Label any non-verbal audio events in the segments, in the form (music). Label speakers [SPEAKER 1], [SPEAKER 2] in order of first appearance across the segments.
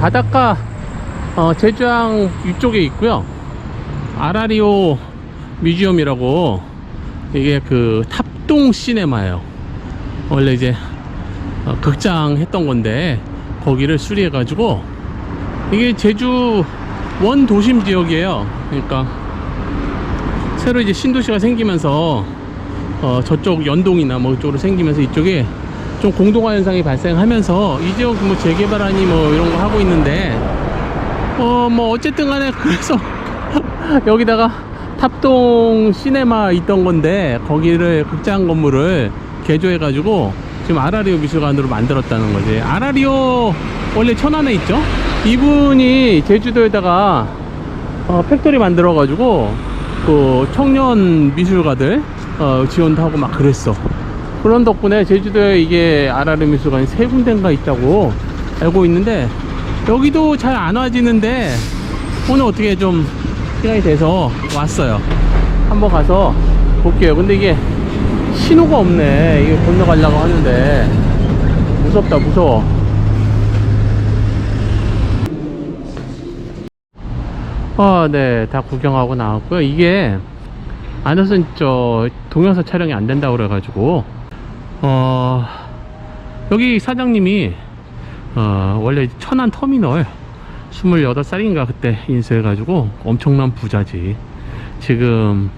[SPEAKER 1] 바닷가 어, 제주항 위쪽에 있고요. 아라리오 뮤지엄이라고 이게 그 탑동 시네마예요. 원래 이제 어, 극장 했던 건데 거기를 수리해 가지고 이게 제주 원 도심 지역이에요. 그러니까 새로 이제 신도시가 생기면서 어, 저쪽 연동이나 뭐 이쪽으로 생기면서 이쪽에 좀 공동화 현상이 발생하면서 이 지역 뭐 재개발하니 뭐 이런 거 하고 있는데 어 뭐 어쨌든 간에 (laughs) 그래서 여기다가 탑동 시네마 있던 건데 거기를 극장 건물을 개조해 가지고 지금 아라리오 미술관으로 만들었다는 거지. 아라리오 원래 천안에 있죠? 이분이 제주도에다가 어, 팩토리 만들어 가지고 그 청년 미술가들 어, 지원도 하고 막 그랬어 그런 덕분에 제주도에 이게 아라리 미술관이 세 군데인가 있다고 알고 있는데 여기도 잘 안 와지는데 오늘 어떻게 좀 시간이 돼서 왔어요. 한번 가서 볼게요. 근데 이게 신호가 없네. 이게 건너가려고 하는데. 무섭다 무서워. 어, 네, 다 구경하고 나왔고요. 이게 안에서는 저 동영상 촬영이 안 된다고 그래가지고 어 여기 사장님이 어 원래 천안 터미널 28살인가 그때 인수해가지고 엄청난 부자지. 지금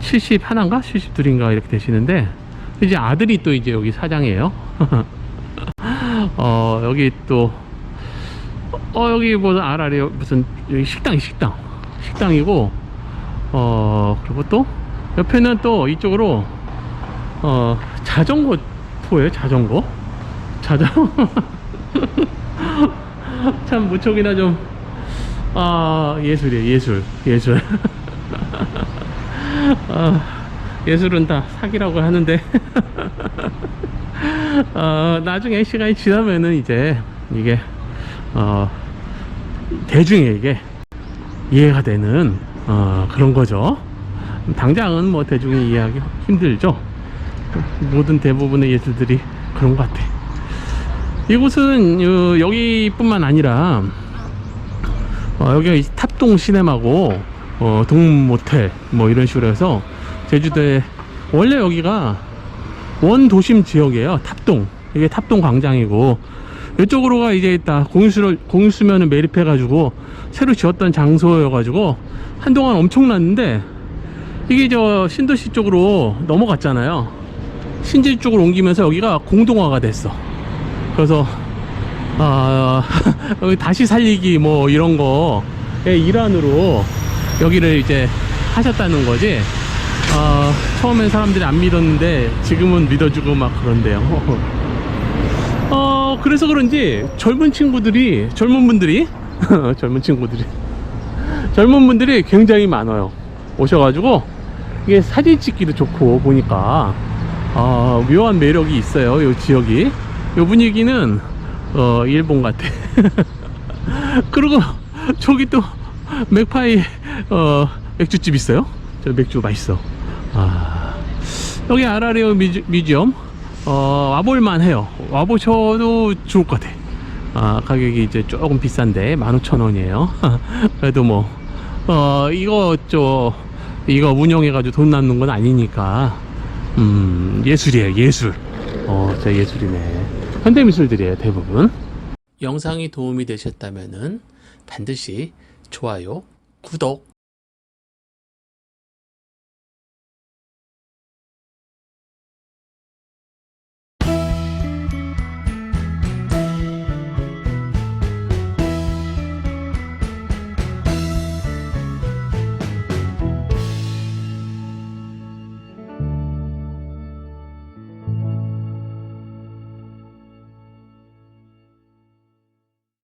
[SPEAKER 1] 70 하나인가? 72인가 이렇게 되시는데 이제 아들이 또 이제 여기 사장이에요. (laughs) 어 여기 또 어 여기 뭐 알아요? 무슨 여기 식당 식당. 식당이고 어 그리고 또 옆에는 또 이쪽으로 어 자전거 포예요 자전거 자전거 (laughs) 참 무척이나 좀 아 예술이에요 예술 예술 (laughs) 아, 예술은 다 사기라고 하는데 (laughs) 어, 나중에 시간이 지나면은 이제 이게 어, 대중에게 이해가 되는 어, 그런 거죠. 당장은 뭐 대중이 이해하기 힘들죠. 모든 대부분의 예술들이 그런 것 같아. 이곳은 어, 여기뿐만 아니라 어, 여기가 이 탑동 시네마고 어, 동 모텔 뭐 이런 식으로 해서 제주도에 원래 여기가 원 도심 지역이에요. 탑동 이게 탑동 광장이고 이쪽으로가 이제 다 공유수를 공유수면을 매립해 가지고 새로 지었던 장소여 가지고 한동안 엄청났는데 이게 저 신도시 쪽으로 넘어갔잖아요. 신질 쪽으로 옮기면서 여기가 공동화가 됐어. 그래서 아 (laughs) 다시 살리기 뭐 이런 거의 일환으로 여기를 이제 하셨다는 거지. 어, 처음엔 사람들이 안 믿었는데 지금은 믿어주고 막 그런데요. (laughs) 어 그래서 그런지 젊은 친구들이 젊은 분들이 (laughs) 젊은 친구들이 젊은 분들이 굉장히 많아요 오셔가지고 이게 사진 찍기도 좋고 보니까 어, 묘한 매력이 있어요 이 지역이 이 분위기는 어, 일본 같아 (laughs) 그리고 저기 또 맥파이 어, 맥주집 있어요 저 맥주 맛있어 아, 여기 아라리오 뮤지, 뮤지엄 어, 와볼만 해요. 와보셔도 좋을 것 같아. 아, 가격이 이제 조금 비싼데, 15,000원이에요. (laughs) 그래도 뭐, 어, 이거, 저, 이거 운영해 가지고 돈 남는 건 아니니까, 음, 예술이에요, 예술. 어, 진짜 예술이네. 현대미술들이에요, 대부분. 영상이 도움이 되셨다면 반드시 좋아요, 구독,